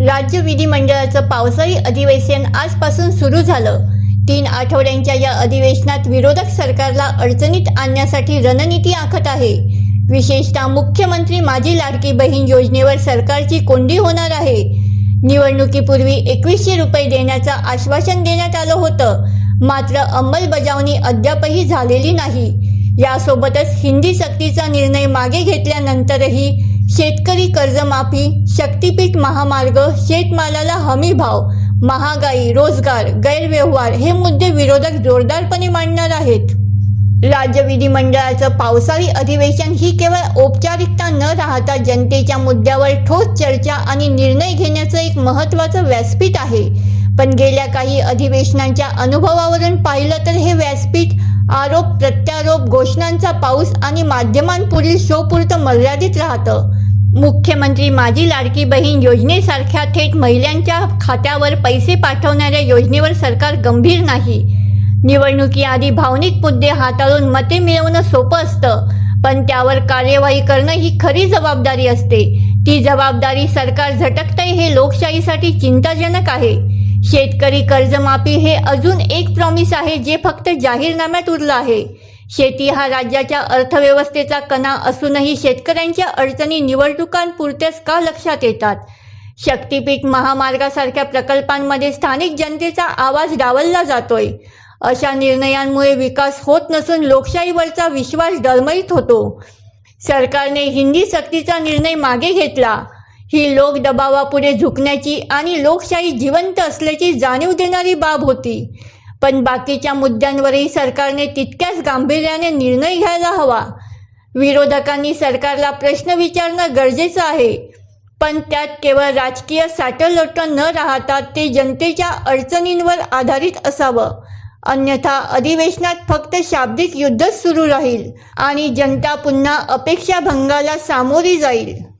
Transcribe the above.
राज्य विधिमंडळाचं पावसाळी अधिवेशन आजपासून सुरू झालं. तीन आठवड्यांच्या या अधिवेशनात विरोधक सरकारला अडचणीत आणण्यासाठी रणनीती आखत आहे. विशेषतः मुख्यमंत्री माझी लाडकी बहीण योजनेवर सरकारची कोंडी होणार आहे. निवडणुकीपूर्वी एकवीसशे रुपये देण्याचं आश्वासन देण्यात आलं होतं. मात्र अंमलबजावणी अद्यापही झालेली नाही. यासोबतच हिंदी सक्तीचा निर्णय मागे घेतल्यानंतरही शेतकरी कर्जमाफी शक्तीपीठ महामार्ग शेतमालाला हमी भाव महागाई रोजगार गैरव्यवहार हे मुद्दे विरोधक जोरदारपणे मांडणार आहेत. राज्य विधिमंडळाचं पावसाळी अधिवेशन ही केवळ औपचारिकता न राहता जनतेच्या मुद्द्यावर ठोस चर्चा आणि निर्णय घेण्याचं एक महत्त्वाचं व्यासपीठ आहे. पण गेल्या काही अधिवेशनांच्या अनुभवावरून पाहिलं तर हे व्यासपीठ आरोप प्रत्यारोप घोषणांचा पाऊस आणि माध्यमांपुढील शोपुरतं मर्यादित राहतं. मुख्यमंत्री माझी लाडकी बहीण योजनेसारख्या थेट महिलांच्या खात्यावर पैसे पाठवणाऱ्या योजनेवर सरकार गंभीर नाही. निवडणुकीआधी भावनिक मुद्दे हाताळून मते मिळवणं सोपं असतं पण त्यावर कार्यवाही करणं ही खरी जबाबदारी असते. ती जबाबदारी सरकार झटकतंय हे लोकशाहीसाठी चिंताजनक आहे. शेतकरी कर्जमाफी हे अजून एक प्रॉमिस आहे जे फक्त जाहीरनाम्यात उरलं आहे. शेती हा राज्याच्या अर्थव्यवस्थेचा कणा असूनही शेतकऱ्यांच्या अडचणी निवडणुकांपुरत्याच का लक्षात येतात? शक्तीपीठ महामार्गासारख्या प्रकल्पांमध्ये स्थानिक जनतेचा आवाज डावलला जातोय. अशा निर्णयांमुळे विकास होत नसून लोकशाहीवरचा विश्वास डळमळीत होतो. सरकारने हिंदी सक्तीचा निर्णय मागे घेतला. ही लोक दबावापुढे झुकण्याची आणि लोकशाही जिवंत असल्याची जाणीव देणारी बाब होती. पण बाकीच्या मुद्द्यांवरही सरकारने तितक्याच गांभीर्याने निर्णय घ्यायला हवा. विरोधकांनी सरकारला प्रश्न विचारणं गरजेचं आहे. पण त्यात केवळ राजकीय साठलोट न राहता ते जनतेच्या अडचणींवर आधारित असावं. अन्यथा अधिवेशनात फक्त शाब्दिक युद्धच सुरू राहील आणि जनता पुन्हा अपेक्षाभंगाला सामोरी जाईल.